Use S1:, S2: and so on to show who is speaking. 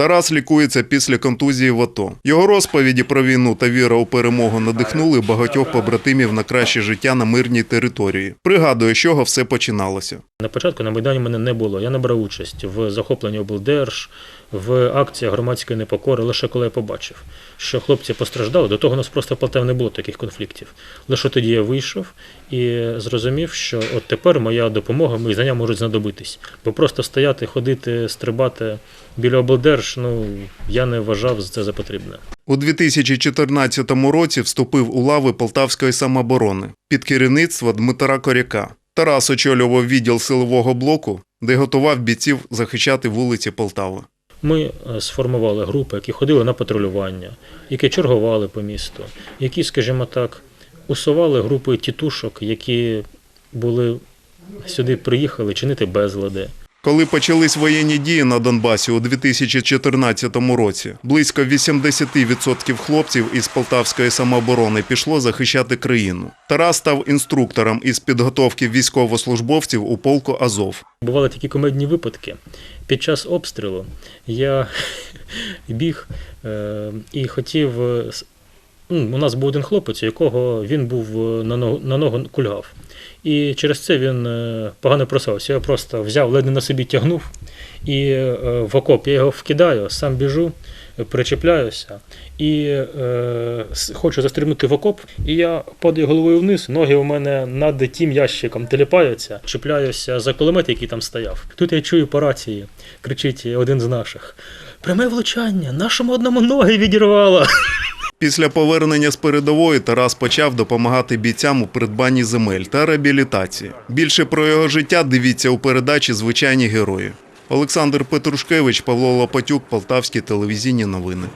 S1: Тарас лікується після контузії в АТО. Його розповіді про війну та віра у перемогу надихнули багатьох побратимів на краще життя на мирній території. Пригадує, з чого все починалося.
S2: На початку на Майдані мене не було. Я не брав участь в захопленні облдерж, в акціях громадської непокори, лише коли я побачив, що хлопці постраждали. До того у нас просто в Полтаві не було таких конфліктів. Лише тоді я вийшов і зрозумів, що от тепер моя допомога, мої знання можуть знадобитись. Бо просто стояти, ходити, стрибати біля облдерж, ну я не вважав це за потрібне.
S1: У 2014 році вступив у лави Полтавської самооборони під керівництво Дмитра Коряка. Тарас очолював відділ силового блоку, де готував бійців захищати вулиці Полтави.
S2: Ми е, сформували групи, які ходили на патрулювання, які чергували по місту, які, скажімо так, усували групи тітушок, які були сюди приїхали чинити безлади.
S1: Коли почались воєнні дії на Донбасі у 2014 році, близько 80% хлопців із Полтавської самооборони пішло захищати країну. Тарас став інструктором із підготовки військовослужбовців у полку Азов.
S2: Бували такі комедні випадки. Під час обстрілу я біг е, і хотів. У нас був один хлопець, якого він був е, на ногу, на ногу кульгав. І через це він е, погано просався. Я просто взяв, ледь не на собі тягнув, і е, в окоп я його вкидаю, сам біжу, причепляюся і е, хочу застрибнути в окоп. І я падаю головою вниз, ноги у мене над тим ящиком теліпаються, чіпляюся за кулемет, який там стояв. Тут я чую по рації, кричить один з наших. Пряме влучання, нашому одному ноги відірвало.
S1: Після повернення з передової Тарас почав допомагати бійцям у придбанні земель та реабілітації. Більше про його життя дивіться у передачі Звичайні герої. Олександр Петрушкевич, Павло Лопатюк, Полтавські телевізійні новини.